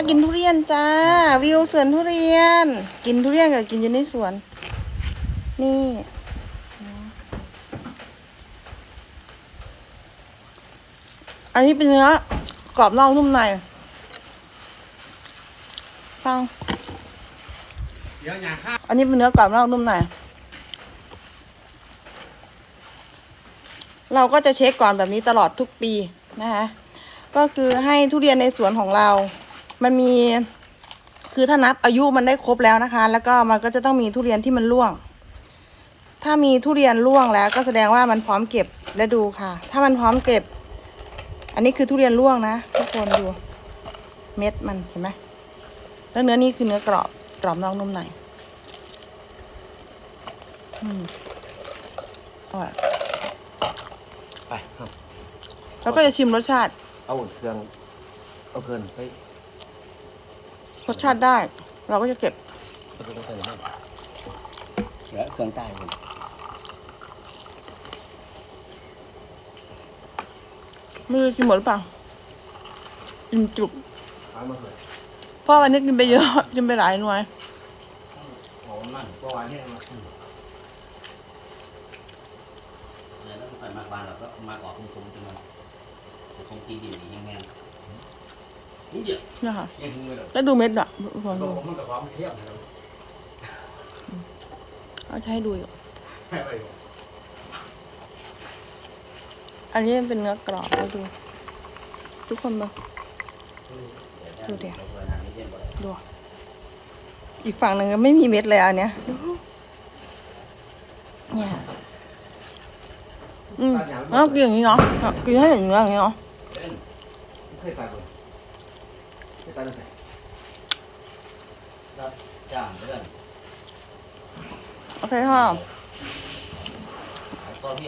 มากินทุเรียนจ้า วิวสวนทุเรียน กินทุเรียนกับกินอยู่ในสวน นี่อันนี้เป็นเนื้อกรอบนอกนุ่มในฟังเดี๋ยวอย่าฆ่าอันนี้เป็นเนื้อกรอบนอกนุ่มในเราก็จะเช็คก่อนแบบนี้ตลอดทุกปีนะคะก็คือให้ทุเรียนในสวนของเรา มันมี คือถ้านับอายุมันได้ครบแล้วนะคะ แล้วก็มันก็จะต้องมีทุเรียนที่มันร่วง ถ้ามีทุเรียนร่วงแล้ว ก็แสดงว่ามันพร้อมเก็บและดูค่ะ ถ้ามันพร้อมเก็บ อันนี้คือทุเรียนร่วงนะทุกคนดู เม็ดมันเห็นไหมแล้วเนื้อนี่คือเนื้อกรอบกรอบนอกนุ่มในอืมอร่อยไปครับ แล้วก็จะชิมรสชาติ เอาเครื่อง เอาเครื่องไป รสชาติได้ เราก็จะเก็บเอาเครื่องไปใส่ในบ้านเหลือเครื่องใต้ผมไม่รู้กินหมดหรือเปล่ากินจุกเอามาเลยเพราะวันนี้กินไปเยอะ กินไปหลายหน่วยโอ้นั่นเมื่อวานเนี่ยมาแล้วก็ใส่มากบานเราก็มากออกคมๆจังเลยคงตีดินยังไงนี่เดียว เนี่ยค่ะยังมือเลยแล้วดูเม็ดอะทุกคนดูมันกับความเทียบเลยเอาจะให้ดูอีกแค่ไปอันนี้เป็นเนื้อกรอบแล้วดู ทุกคนดูดูเดี๋ยวเราเคยนานนี้เย็นบ่อยดูอีกฝั่งหนึ่งก็ไม่มีเม็ดเลยอันเนี้ยเนี่ยอืมแล้วกินอย่างนี้เนาะกินให้เห็นเนื้ออย่างนี้เนาะ เล่นเคยตายคนเคยตายตั้งแต่รับจ้างเพื่อนโอเคค่ะตอนที่